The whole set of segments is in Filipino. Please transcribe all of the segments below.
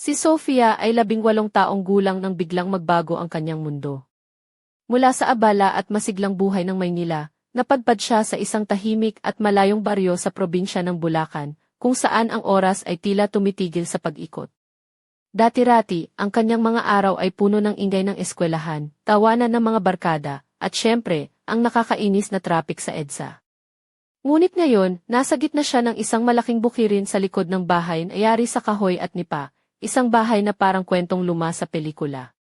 Si Sofia ay labing walong taong gulang nang biglang magbago ang kanyang mundo. Mula sa abala at masiglang buhay ng Maynila, napadpad siya sa isang tahimik at malayong baryo sa probinsya ng Bulacan, kung saan ang oras ay tila tumitigil sa pag-ikot. Dati-rati, ang kanyang mga araw ay puno ng ingay ng eskwelahan, tawanan ng mga barkada, at syempre, ang nakakainis na traffic sa EDSA. Ngunit ngayon, nasa gitna siya ng isang malaking bukirin sa likod ng bahay na yari sa kahoy at nipa, isang bahay na parang kwentong luma sa pelikula.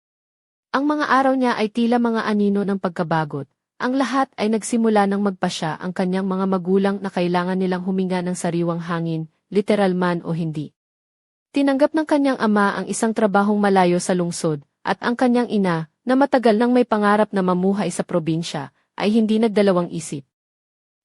Ang mga araw niya ay tila mga anino ng pagkabagot. Ang lahat ay nagsimula ng magpasya ang kanyang mga magulang na kailangan nilang huminga ng sariwang hangin, literal man o hindi. Tinanggap ng kanyang ama ang isang trabahong malayo sa lungsod, at ang kanyang ina, na matagal nang may pangarap na mamuhay sa probinsya, ay hindi nagdalawang isip.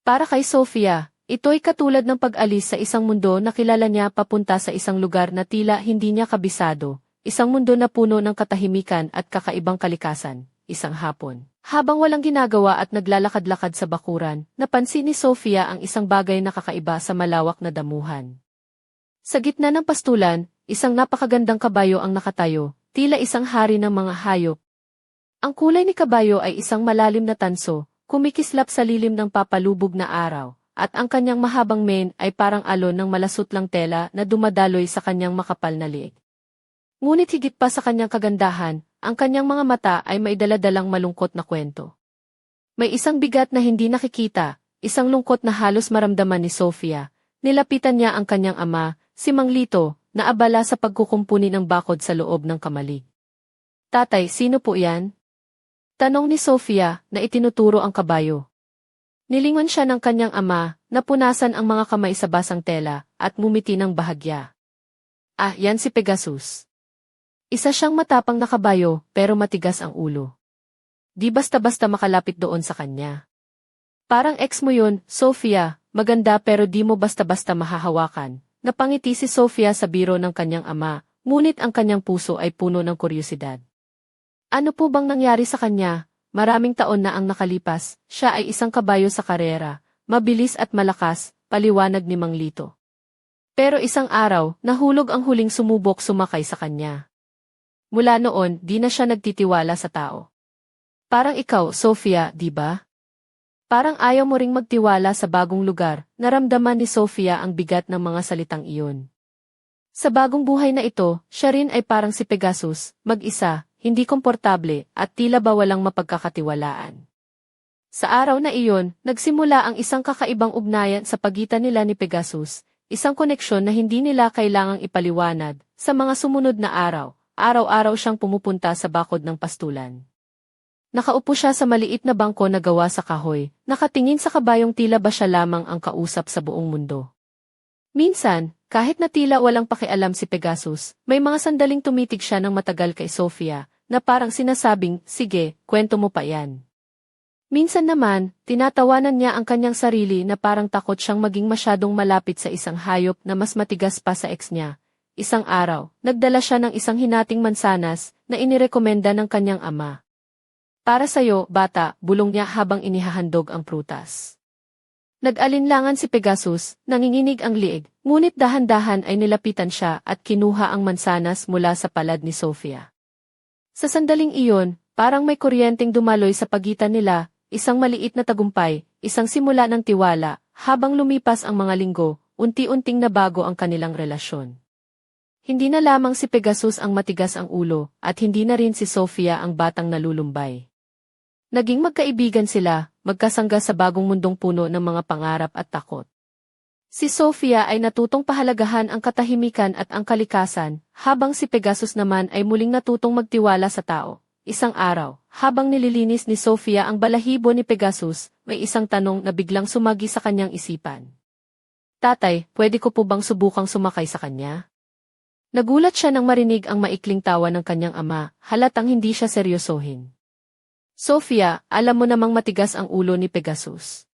Para kay Sofia, ito'y katulad ng pag-alis sa isang mundo na kilala niya papunta sa isang lugar na tila hindi niya kabisado, isang mundo na puno ng katahimikan at kakaibang kalikasan, isang hapon. Habang walang ginagawa at naglalakad-lakad sa bakuran, napansin ni Sofia ang isang bagay na kakaiba sa malawak na damuhan. Sa gitna ng pastulan, isang napakagandang kabayo ang nakatayo, tila isang hari ng mga hayop. Ang kulay ni kabayo ay isang malalim na tanso, kumikislap sa lilim ng papalubog na araw, at ang kanyang mahabang mane ay parang alon ng malasutlang tela na dumadaloy sa kanyang makapal na liig. Ngunit higit pa sa kanyang kagandahan, ang kanyang mga mata ay may daladalang malungkot na kwento. May isang bigat na hindi nakikita, isang lungkot na halos maramdaman ni Sofia, nilapitan niya ang kanyang ama, si Mang Lito, na abala sa pagkukumpuni ng bakod sa loob ng kamalig. Tatay, sino po yan? Tanong ni Sofia, na itinuturo ang kabayo. Nilingon siya ng kanyang ama, napunasan ang mga kamay sa basang tela, at mumiti ng bahagya. Ah, yan si Pegasus. Isa siyang matapang na kabayo, pero matigas ang ulo. Di basta-basta makalapit doon sa kanya. Parang ex mo yun, Sofia, maganda pero di mo basta-basta mahahawakan. Napangiti si Sofia sa biro ng kanyang ama, ngunit ang kanyang puso ay puno ng kuryosidad. Ano po bang nangyari sa kanya? Maraming taon na ang nakalipas, siya ay isang kabayo sa karera, mabilis at malakas, paliwanag ni Mang Lito. Pero isang araw, nahulog ang huling sumubok sumakay sa kanya. Mula noon, di na siya nagtitiwala sa tao. Parang ikaw, Sofia, di ba? Parang ayaw mo ring magtiwala sa bagong lugar, naramdaman ni Sofia ang bigat ng mga salitang iyon. Sa bagong buhay na ito, siya rin ay parang si Pegasus, mag-isa, hindi komportable, at tila ba walang mapagkakatiwalaan. Sa araw na iyon, nagsimula ang isang kakaibang ugnayan sa pagitan nila ni Pegasus, isang koneksyon na hindi nila kailangang ipaliwanag. Sa mga sumunod na araw, araw-araw siyang pumupunta sa bakod ng pastulan. Nakaupo siya sa maliit na bangko na gawa sa kahoy, nakatingin sa kabayong tila ba siya lamang ang kausap sa buong mundo. Minsan, kahit na tila walang pakialam si Pegasus, may mga sandaling tumitig siya ng matagal kay Sofia, na parang sinasabing, sige, kwento mo pa yan. Minsan naman, tinatawanan niya ang kanyang sarili na parang takot siyang maging masyadong malapit sa isang hayop na mas matigas pa sa ex niya. Isang araw, nagdala siya ng isang hinating mansanas na inirekomenda ng kanyang ama. Para sa'yo, bata, bulong niya habang inihahandog ang prutas. Nag-alinlangan si Pegasus, nanginginig ang liig, ngunit dahan-dahan ay nilapitan siya at kinuha ang mansanas mula sa palad ni Sofia. Sa sandaling iyon, parang may kuryenteng dumaloy sa pagitan nila, isang maliit na tagumpay, isang simula ng tiwala, habang lumipas ang mga linggo, unti-unting nabago ang kanilang relasyon. Hindi na lamang si Pegasus ang matigas ang ulo, at hindi na rin si Sofia ang batang nalulumbay. Naging magkaibigan sila, magkasangga sa bagong mundong puno ng mga pangarap at takot. Si Sofia ay natutong pahalagahan ang katahimikan at ang kalikasan, habang si Pegasus naman ay muling natutong magtiwala sa tao. Isang araw, habang nililinis ni Sofia ang balahibo ni Pegasus, may isang tanong na biglang sumagi sa kanyang isipan. Tatay, pwede ko po bang subukang sumakay sa kanya? Nagulat siya nang marinig ang maikling tawa ng kanyang ama, halatang hindi siya seryosohin. Sofia, alam mo namang matigas ang ulo ni Pegasus.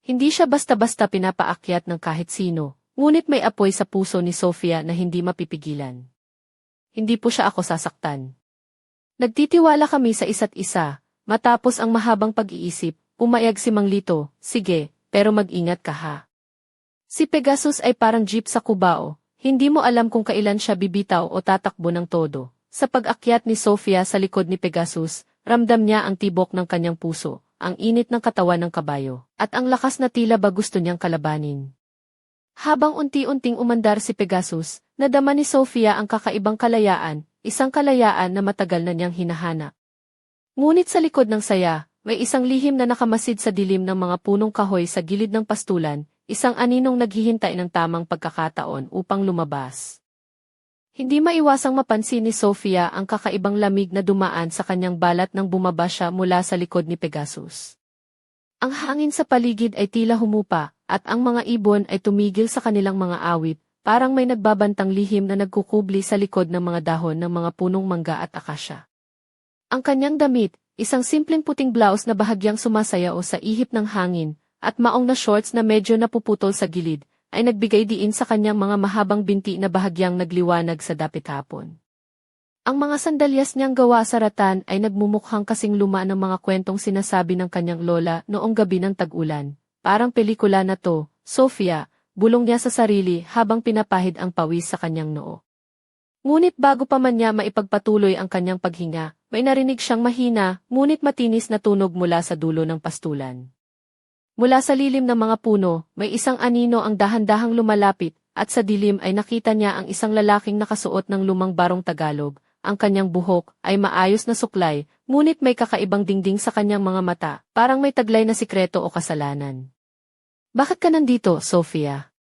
Hindi siya basta-basta pinapaakyat ng kahit sino, ngunit may apoy sa puso ni Sofia na hindi mapipigilan. Hindi po siya ako sasaktan. Nagtitiwala kami sa isa't isa, matapos ang mahabang pag-iisip, pumayag si Mang Lito, sige, pero mag-ingat ka ha. Si Pegasus ay parang jeep sa kubao, Hindi mo alam kung kailan siya bibitaw o tatakbo ng todo. Sa pag-akyat ni Sofia sa likod ni Pegasus, ramdam niya ang tibok ng kanyang puso, ang init ng katawan ng kabayo, at ang lakas na tila ba gusto niyang kalabanin. Habang unti-unting umandar si Pegasus, nadama ni Sofia ang kakaibang kalayaan, isang kalayaan na matagal na niyang hinahanap. Ngunit sa likod ng saya, may isang lihim na nakamasid sa dilim ng mga punong kahoy sa gilid ng pastulan, isang aninong naghihintay ng tamang pagkakataon upang lumabas. Hindi maiwasang mapansin ni Sofia ang kakaibang lamig na dumaan sa kanyang balat nang bumaba siya mula sa likod ni Pegasus. Ang hangin sa paligid ay tila humupa, at ang mga ibon ay tumigil sa kanilang mga awit, parang may nagbabantang lihim na nagkukubli sa likod ng mga dahon ng mga punong mangga at akasya. Ang kanyang damit, isang simpleng puting blouse na bahagyang sumasayao sa ihip ng hangin, at maong na shorts na medyo napuputol sa gilid, ay nagbigay diin sa kanyang mga mahabang binti na bahagyang nagliwanag sa dapit hapon. Ang mga sandalyas niyang gawa sa ratan ay nagmumukhang kasing luma ng mga kwentong sinasabi ng kanyang lola noong gabi ng tag-ulan. Parang pelikula na to, Sofia, bulong niya sa sarili habang pinapahid ang pawis sa kanyang noo. Ngunit bago pa man niya maipagpatuloy ang kanyang paghinga, may narinig siyang mahina, ngunit matinis na tunog mula sa dulo ng pastulan. Mula sa lilim ng mga puno, may isang anino ang dahan-dahang lumalapit, at sa dilim ay nakita niya ang isang lalaking nakasuot ng lumang barong Tagalog. Ang kanyang buhok ay maayos na suklay, ngunit may kakaibang dingding sa kanyang mga mata, parang may taglay na sikreto o kasalanan. Bakit ka nandito, Sofia?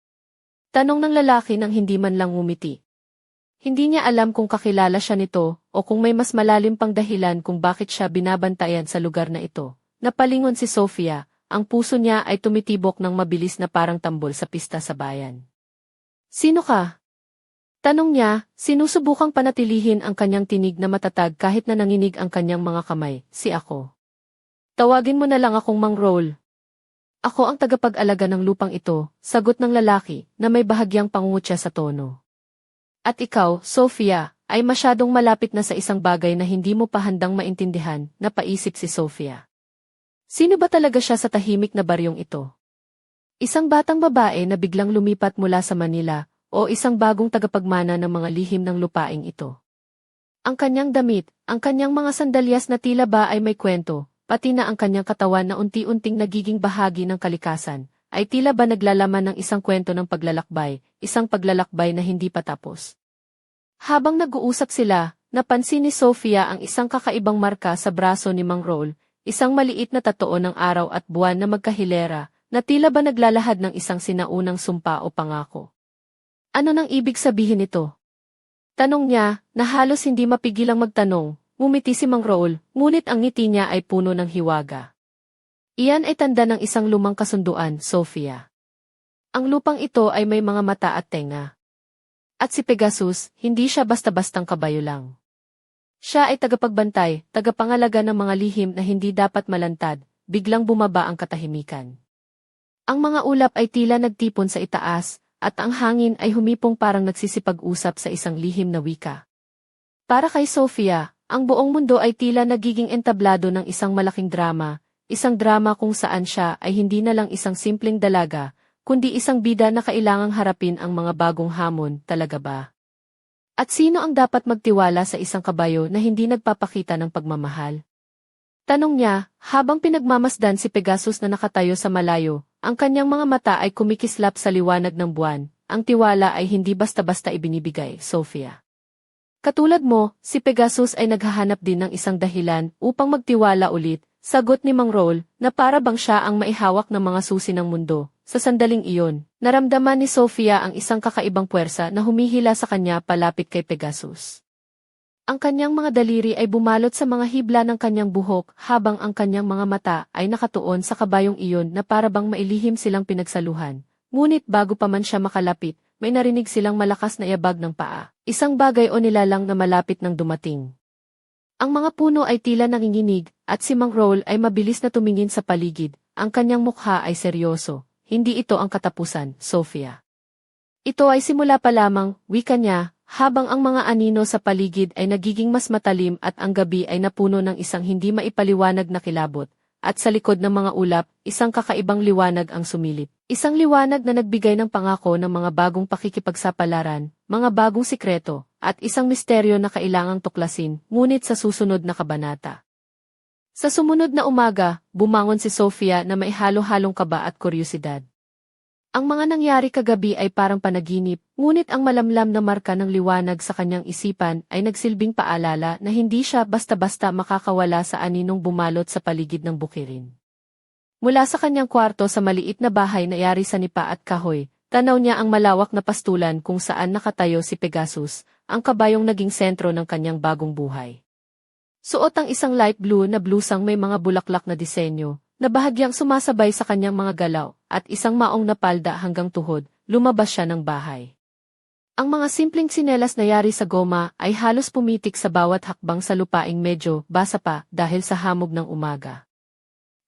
Tanong ng lalaki nang hindi man lang umiti. Hindi niya alam kung kakilala siya nito o kung may mas malalim pang dahilan kung bakit siya binabantayan sa lugar na ito. Napalingon si Sofia, ang puso niya ay tumitibok ng mabilis na parang tambol sa pista sa bayan. Sino ka? Tanong niya, sinusubukang panatilihin ang kanyang tinig na matatag kahit na nanginig ang kanyang mga kamay, si ako. Tawagin mo na lang akong Mang Roll. Ako ang tagapag-alaga ng lupang ito, sagot ng lalaki, na may bahagyang pangungutya sa tono. At ikaw, Sofia, ay masyadong malapit na sa isang bagay na hindi mo pa handang maintindihan, napaisip si Sofia. Sino ba talaga siya sa tahimik na baryong ito? Isang batang babae na biglang lumipat mula sa Manila o isang bagong tagapagmana ng mga lihim ng lupaing ito. Ang kanyang damit, ang kanyang mga sandalyas na tila ba ay may kwento, pati na ang kanyang katawan na unti-unting nagiging bahagi ng kalikasan, ay tila ba naglalaman ng isang kwento ng paglalakbay, isang paglalakbay na hindi pa tapos. Habang nag-uusap sila, napansin ni Sofia ang isang kakaibang marka sa braso ni Mang Roll, isang maliit na tatoo ng araw at buwan na magkahilera, na tila ba naglalahad ng isang sinaunang sumpa o pangako. Ano nang ibig sabihin nito? Tanong niya, na halos hindi mapigilang magtanong, ngumiti si Mang Roll, ngunit ang ngiti niya ay puno ng hiwaga. Iyan ay tanda ng isang lumang kasunduan, Sofia. Ang lupang ito ay may mga mata at tenga. At si Pegasus, hindi siya basta-bastang kabayo lang. Siya ay tagapagbantay, tagapangalaga ng mga lihim na hindi dapat malantad, biglang bumaba ang katahimikan. Ang mga ulap ay tila nagtipon sa itaas, at ang hangin ay humipong parang nagsisipag-usap sa isang lihim na wika. Para kay Sofia, ang buong mundo ay tila nagiging entablado ng isang malaking drama, isang drama kung saan siya ay hindi na lang isang simpleng dalaga, kundi isang bida na kailangang harapin ang mga bagong hamon, talaga ba? At sino ang dapat magtiwala sa isang kabayo na hindi nagpapakita ng pagmamahal? Tanong niya, habang pinagmamasdan si Pegasus na nakatayo sa malayo, ang kanyang mga mata ay kumikislap sa liwanag ng buwan, ang tiwala ay hindi basta-basta ibinibigay, Sophia. Katulad mo, si Pegasus ay naghahanap din ng isang dahilan upang magtiwala ulit, sagot ni Mang Roll, na para bang siya ang maihawak ng mga susi ng mundo. Sa sandaling iyon, naramdaman ni Sophia ang isang kakaibang puwersa na humihila sa kanya palapit kay Pegasus. Ang kanyang mga daliri ay bumalot sa mga hibla ng kanyang buhok habang ang kanyang mga mata ay nakatuon sa kabayong iyon na parabang mailihim silang pinagsaluhan. Ngunit bago pa man siya makalapit, may narinig silang malakas na yabag ng paa. Isang bagay o nilalang na malapit ng dumating. Ang mga puno ay tila nanginginig, at si Mang Roll ay mabilis na tumingin sa paligid. Ang kanyang mukha ay seryoso. Hindi ito ang katapusan, Sophia. Ito ay simula pa lamang, wika niya, habang ang mga anino sa paligid ay nagiging mas matalim at ang gabi ay napuno ng isang hindi maipaliwanag na kilabot, at sa likod ng mga ulap, isang kakaibang liwanag ang sumilip. Isang liwanag na nagbigay ng pangako ng mga bagong pakikipagsapalaran, mga bagong sikreto, at isang misteryo na kailangang tuklasin, ngunit sa susunod na kabanata. Sa sumunod na umaga, bumangon si Sofia na may halo-halong kaba at kuryosidad. Ang mga nangyari kagabi ay parang panaginip, ngunit ang malamlam na marka ng liwanag sa kanyang isipan ay nagsilbing paalala na hindi siya basta-basta makakawala sa aninong bumalot sa paligid ng bukirin. Mula sa kanyang kwarto sa maliit na bahay na yari sa nipa at kahoy, tanaw niya ang malawak na pastulan kung saan nakatayo si Pegasus, ang kabayong naging sentro ng kanyang bagong buhay. Suot ang isang light blue na blusang may mga bulaklak na disenyo, na bahagyang sumasabay sa kanyang mga galaw, at isang maong na palda hanggang tuhod, lumabas siya ng bahay. Ang mga simpleng sinelas na yari sa goma ay halos pumitik sa bawat hakbang sa lupaing medyo basa pa dahil sa hamog ng umaga.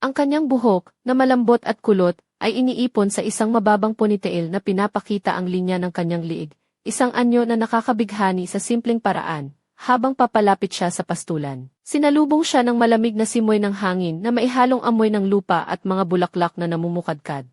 Ang kanyang buhok, na malambot at kulot, ay iniipon sa isang mababang ponytail na pinapakita ang linya ng kanyang liig, isang anyo na nakakabighani sa simpleng paraan, habang papalapit siya sa pastulan. Sinalubong siya ng malamig na simoy ng hangin na maihalong amoy ng lupa at mga bulaklak na namumukadkad.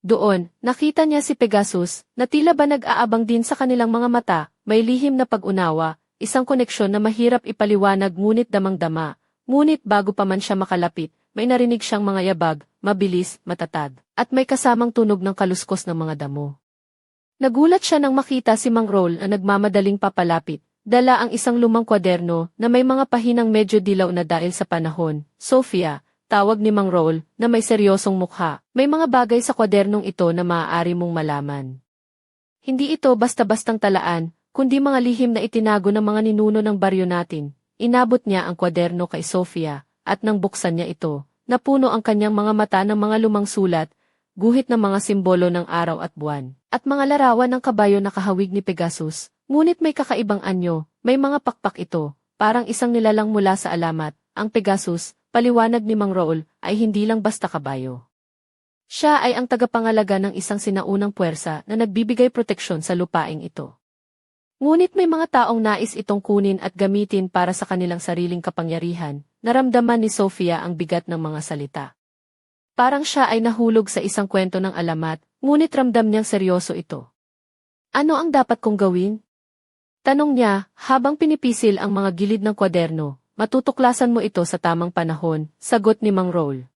Doon, nakita niya si Pegasus, na tila ba nag-aabang din sa kanilang mga mata, may lihim na pag-unawa, isang koneksyon na mahirap ipaliwanag ngunit damang-dama, ngunit bago pa man siya makalapit, may narinig siyang mga yabag, mabilis, matatag, at may kasamang tunog ng kaluskos ng mga damo. Nagulat siya nang makita si Mang Roll na nagmamadaling papalapit, dala ang isang lumang kwaderno na may mga pahinang medyo dilaw na dahil sa panahon. Sophia, tawag ni Mang Roll, na may seryosong mukha. May mga bagay sa kwadernong ito na maaari mong malaman. Hindi ito basta-bastang talaan, kundi mga lihim na itinago ng mga ninuno ng baryo natin. Inabot niya ang kwaderno kay Sophia, at nang buksan niya ito, napuno ang kanyang mga mata ng mga lumang sulat, guhit ng mga simbolo ng araw at buwan, at mga larawan ng kabayo na kahawig ni Pegasus, ngunit may kakaibang anyo, may mga pakpak ito, parang isang nilalang mula sa alamat, ang Pegasus, paliwanag ni Mang Raul, ay hindi lang basta kabayo. Siya ay ang tagapangalaga ng isang sinaunang puwersa na nagbibigay proteksyon sa lupaing ito. Ngunit may mga taong nais itong kunin at gamitin para sa kanilang sariling kapangyarihan, naramdaman ni Sofia ang bigat ng mga salita. Parang siya ay nahulog sa isang kwento ng alamat, ngunit ramdam niyang seryoso ito. Ano ang dapat kong gawin? Tanong niya, habang pinipisil ang mga gilid ng kwaderno, matutuklasan mo ito sa tamang panahon, sagot ni Mang Roll.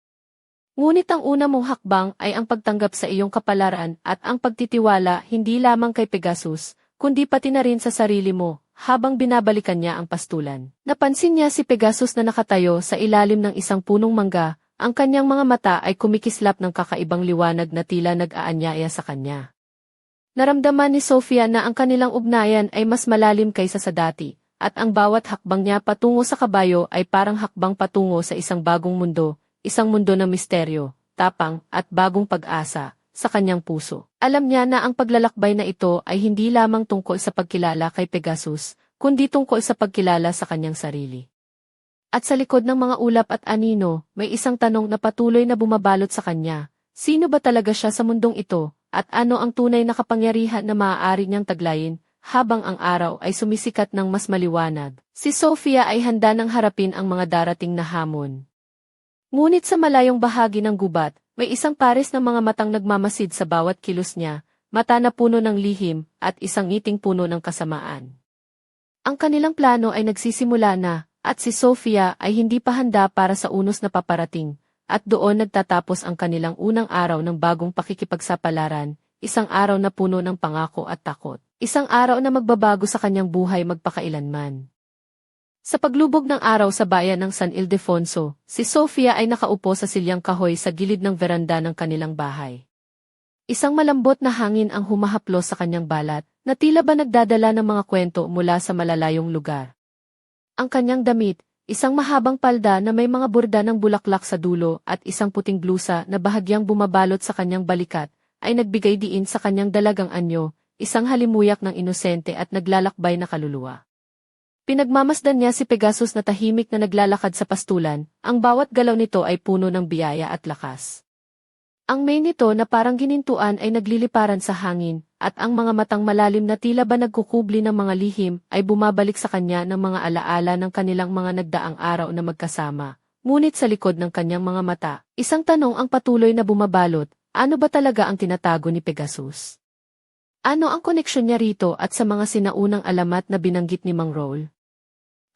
Ngunit ang una mong hakbang ay ang pagtanggap sa iyong kapalaran at ang pagtitiwala hindi lamang kay Pegasus, kundi pati na rin sa sarili mo, habang binabalikan niya ang pastulan. Napansin niya si Pegasus na nakatayo sa ilalim ng isang punong mangga, ang kanyang mga mata ay kumikislap ng kakaibang liwanag na tila nag-aanyaya sa kanya. Naramdaman ni Sofia na ang kanilang ugnayan ay mas malalim kaysa sa dati, at ang bawat hakbang niya patungo sa kabayo ay parang hakbang patungo sa isang bagong mundo, isang mundo ng misteryo, tapang, at bagong pag-asa, sa kanyang puso. Alam niya na ang paglalakbay na ito ay hindi lamang tungkol sa pagkilala kay Pegasus, kundi tungkol sa pagkilala sa kanyang sarili. At sa likod ng mga ulap at anino, may isang tanong na patuloy na bumabalot sa kanya. Sino ba talaga siya sa mundong ito, at ano ang tunay na kapangyarihan na maaari niyang taglayin, habang ang araw ay sumisikat ng mas maliwanag. Si Sofia ay handa nang harapin ang mga darating na hamon. Ngunit sa malayong bahagi ng gubat, may isang pares ng mga matang nagmamasid sa bawat kilos niya, mata na puno ng lihim, at isang ngiting puno ng kasamaan. Ang kanilang plano ay nagsisimula na, at si Sofia ay hindi pa handa para sa unos na paparating, at doon nagtatapos ang kanilang unang araw ng bagong pakikipagsapalaran, isang araw na puno ng pangako at takot, isang araw na magbabago sa kanyang buhay magpakailanman. Sa paglubog ng araw sa bayan ng San Ildefonso, si Sofia ay nakaupo sa silyang kahoy sa gilid ng veranda ng kanilang bahay. Isang malambot na hangin ang humahaplos sa kanyang balat, na tila ba nagdadala ng mga kwento mula sa malalayong lugar. Ang kanyang damit, isang mahabang palda na may mga burda ng bulaklak sa dulo at isang puting blusa na bahagyang bumabalot sa kanyang balikat, ay nagbigay diin sa kanyang dalagang anyo, isang halimuyak ng inosente at naglalakbay na kaluluwa. Pinagmamasdan niya si Pegasus na tahimik na naglalakad sa pastulan, ang bawat galaw nito ay puno ng biyaya at lakas. Ang may nito na parang ginintuan ay nagliliparan sa hangin, at ang mga matang malalim na tila ba nagkukubli ng mga lihim ay bumabalik sa kanya ng mga alaala ng kanilang mga nagdaang araw na magkasama, ngunit sa likod ng kanyang mga mata, isang tanong ang patuloy na bumabalot, ano ba talaga ang tinatago ni Pegasus? Ano ang koneksyon niya rito at sa mga sinaunang alamat na binanggit ni Mang Roll?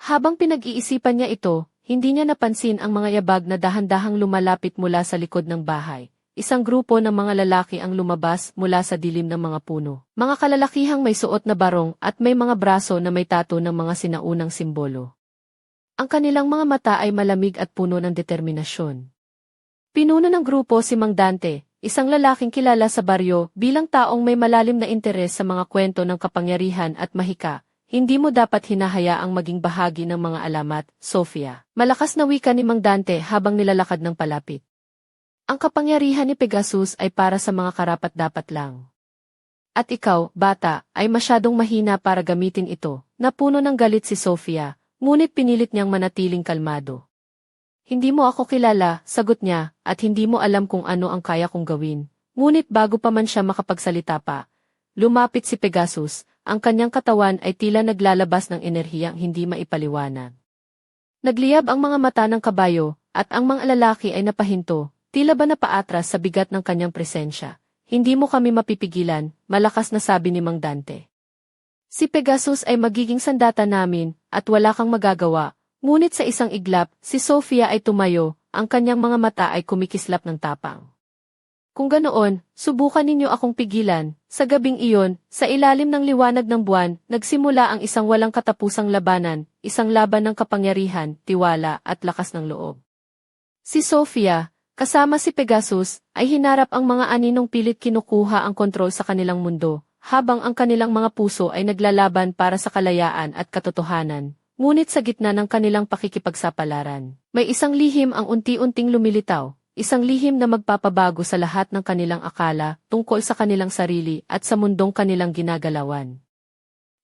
Habang pinag-iisipan niya ito, hindi niya napansin ang mga yabag na dahan-dahang lumalapit mula sa likod ng bahay. Isang grupo ng mga lalaki ang lumabas mula sa dilim ng mga puno. Mga kalalakihang may suot na barong at may mga braso na may tato ng mga sinaunang simbolo. Ang kanilang mga mata ay malamig at puno ng determinasyon. Pinuno ng grupo si Mang Dante, isang lalaking kilala sa baryo bilang taong may malalim na interes sa mga kwento ng kapangyarihan at mahika. Hindi mo dapat hinahayaang maging bahagi ng mga alamat, Sofia. Malakas na wika ni Mang Dante habang nilalakad ng palapit. Ang kapangyarihan ni Pegasus ay para sa mga karapat-dapat lang. At ikaw, bata, ay masyadong mahina para gamitin ito, napuno ng galit si Sofia, ngunit pinilit niyang manatiling kalmado. Hindi mo ako kilala, sagot niya, at hindi mo alam kung ano ang kaya kong gawin. Ngunit bago pa man siya makapagsalita pa, lumapit si Pegasus, ang kanyang katawan ay tila naglalabas ng enerhiyang hindi maipaliwanag. Nagliyab ang mga mata ng kabayo, at ang mga lalaki ay napahinto, tila ba napaatras sa bigat ng kanyang presensya. Hindi mo kami mapipigilan, malakas na sabi ni Mang Dante. Si Pegasus ay magiging sandata namin, at wala kang magagawa, ngunit sa isang iglap, si Sofia ay tumayo, ang kanyang mga mata ay kumikislap ng tapang. Kung ganoon, subukan ninyo akong pigilan. Sa gabing iyon, sa ilalim ng liwanag ng buwan, nagsimula ang isang walang katapusang labanan, isang laban ng kapangyarihan, tiwala at lakas ng loob. Si Sofia, kasama si Pegasus, ay hinarap ang mga aninong pilit kinukuha ang kontrol sa kanilang mundo, habang ang kanilang mga puso ay naglalaban para sa kalayaan at katotohanan. Ngunit sa gitna ng kanilang pakikipagsapalaran, may isang lihim ang unti-unting lumilitaw, Isang lihim na magpapabago sa lahat ng kanilang akala tungkol sa kanilang sarili at sa mundong kanilang ginagalawan.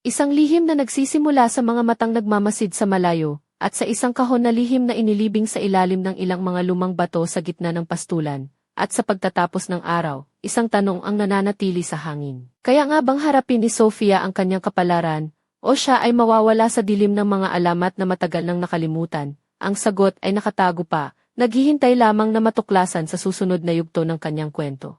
Isang lihim na nagsisimula sa mga matang nagmamasid sa malayo, at sa isang kahon na lihim na inilibing sa ilalim ng ilang mga lumang bato sa gitna ng pastulan, at sa pagtatapos ng araw, isang tanong ang nananatili sa hangin. Kaya nga bang harapin ni Sofia ang kanyang kapalaran, o siya ay mawawala sa dilim ng mga alamat na matagal nang nakalimutan? Ang sagot ay nakatago pa, naghihintay lamang na matuklasan sa susunod na yugto ng kanyang kwento.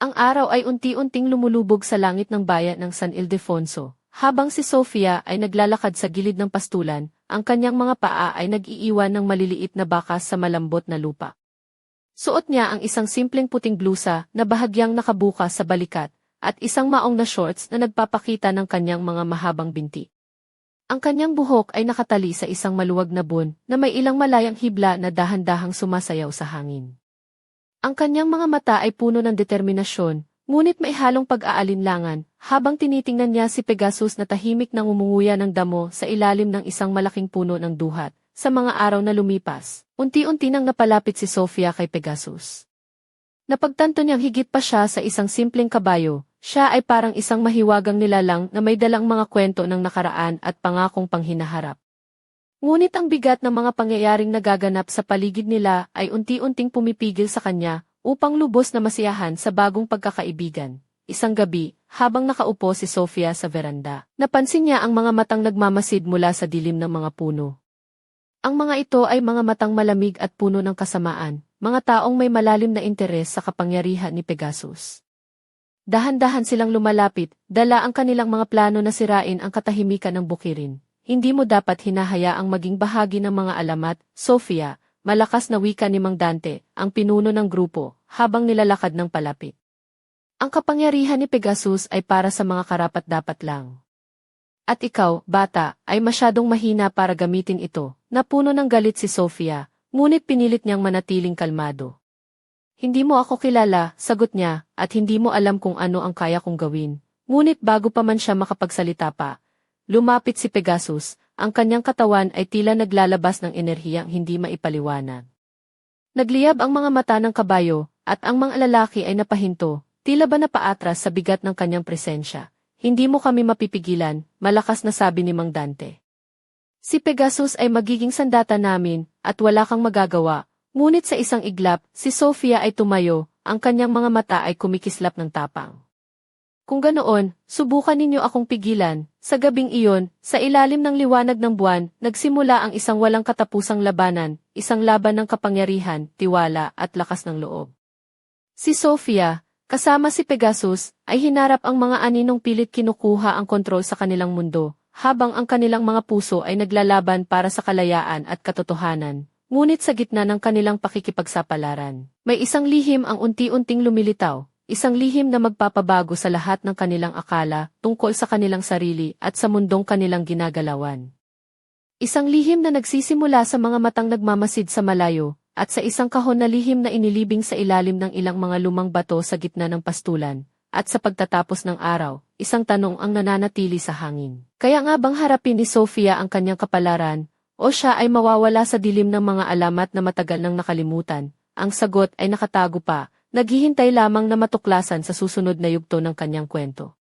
Ang araw ay unti-unting lumulubog sa langit ng bayan ng San Ildefonso, habang si Sofia ay naglalakad sa gilid ng pastulan, ang kanyang mga paa ay nag-iiwan ng maliliit na bakas sa malambot na lupa. Suot niya ang isang simpleng puting blusa na bahagyang nakabuka sa balikat, at isang maong na shorts na nagpapakita ng kanyang mga mahabang binti. Ang kanyang buhok ay nakatali sa isang maluwag na bun na may ilang malayang hibla na dahan-dahang sumasayaw sa hangin. Ang kanyang mga mata ay puno ng determinasyon, ngunit may halong pag-aalinlangan, habang tinitingnan niya si Pegasus na tahimik nang umunguya ng damo sa ilalim ng isang malaking puno ng duhat. Sa mga araw na lumipas, unti-unti nang napalapit si Sofia kay Pegasus. Napagtanto niyang higit pa siya sa isang simpleng kabayo, siya ay parang isang mahiwagang nilalang na may dalang mga kwento ng nakaraan at pangakong panghinaharap. Ngunit ang bigat ng mga pangyayaring nagaganap sa paligid nila ay unti-unting pumipigil sa kanya upang lubos na masiyahan sa bagong pagkakaibigan. Isang gabi, habang nakaupo si Sofia sa veranda, napansin niya ang mga matang nagmamasid mula sa dilim ng mga puno. Ang mga ito ay mga matang malamig at puno ng kasamaan, mga taong may malalim na interes sa kapangyarihan ni Pegasus. Dahan-dahan silang lumalapit, dala ang kanilang mga plano na sirain ang katahimikan ng bukirin. Hindi mo dapat hinahayaang maging bahagi ng mga alamat, Sofia, malakas na wika ni Mang Dante, ang pinuno ng grupo, habang nilalakad ng palapit. Ang kapangyarihan ni Pegasus ay para sa mga karapat-dapat lang. At ikaw, bata, ay masyadong mahina para gamitin ito, napuno ng galit si Sofia, ngunit pinilit niyang manatiling kalmado. Hindi mo ako kilala, sagot niya, at hindi mo alam kung ano ang kaya kong gawin. Ngunit bago pa man siya makapagsalita pa, lumapit si Pegasus, ang kanyang katawan ay tila naglalabas ng enerhiyang hindi maipaliwanag. Nagliyab ang mga mata ng kabayo, at ang mga lalaki ay napahinto, tila ba napaatras sa bigat ng kanyang presensya. Hindi mo kami mapipigilan, malakas na sabi ni Mang Dante. Si Pegasus ay magiging sandata namin, at wala kang magagawa, Ngunit sa isang iglap, si Sofia ay tumayo, ang kanyang mga mata ay kumikislap ng tapang. Kung ganoon, subukan ninyo akong pigilan. Sa gabing iyon, sa ilalim ng liwanag ng buwan, nagsimula ang isang walang katapusang labanan, isang laban ng kapangyarihan, tiwala at lakas ng loob. Si Sofia, kasama si Pegasus, ay hinarap ang mga aninong pilit kinukuha ang kontrol sa kanilang mundo, habang ang kanilang mga puso ay naglalaban para sa kalayaan at katotohanan. Ngunit sa gitna ng kanilang pakikipagsapalaran, may isang lihim ang unti-unting lumilitaw, isang lihim na magpapabago sa lahat ng kanilang akala tungkol sa kanilang sarili at sa mundong kanilang ginagalawan. Isang lihim na nagsisimula sa mga matang nagmamasid sa malayo, at sa isang kahon na lihim na inilibing sa ilalim ng ilang mga lumang bato sa gitna ng pastulan, at sa pagtatapos ng araw, isang tanong ang nananatili sa hangin. Kaya nga bang harapin ni Sofia ang kanyang kapalaran, o siya ay mawawala sa dilim ng mga alamat na matagal nang nakalimutan? Ang sagot ay nakatago pa, naghihintay lamang na matuklasan sa susunod na yugto ng kanyang kwento.